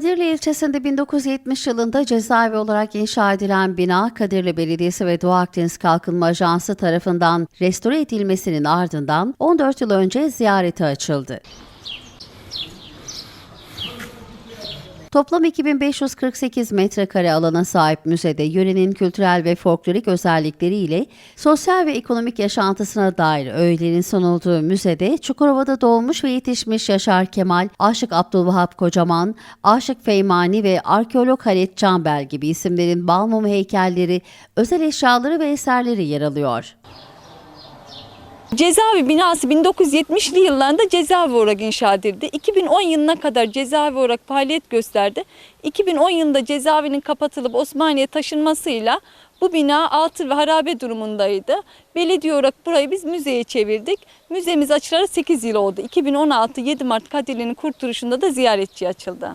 Kadirli ilçesinde 1970 yılında cezaevi olarak inşa edilen bina Kadirli Belediyesi ve Doğu Akdeniz Kalkınma Ajansı tarafından restore edilmesinin ardından 14 yıl önce ziyarete açıldı. Toplam 2548 metrekare alana sahip müzede yörenin kültürel ve folklorik özellikleriyle sosyal ve ekonomik yaşantısına dair öğelerin sunulduğu müzede Çukurova'da doğmuş ve yetişmiş Yaşar Kemal, Aşık Abdülvahap Kocaman, Aşık Feymani ve arkeolog Halit Canbel gibi isimlerin balmumu heykelleri, özel eşyaları ve eserleri yer alıyor. Cezaevi binası 1970'li yıllarında cezaevi olarak inşa edildi. 2010 yılına kadar cezaevi olarak faaliyet gösterdi. 2010 yılında cezaevinin kapatılıp Osmaniye taşınmasıyla bu bina atıl ve harabe durumundaydı. Belediye olarak burayı biz müzeye çevirdik. Müzemiz açılalı 8 yıl oldu. 2016 7 Mart Kadirli'nin kurtuluşunda da ziyaretçi açıldı.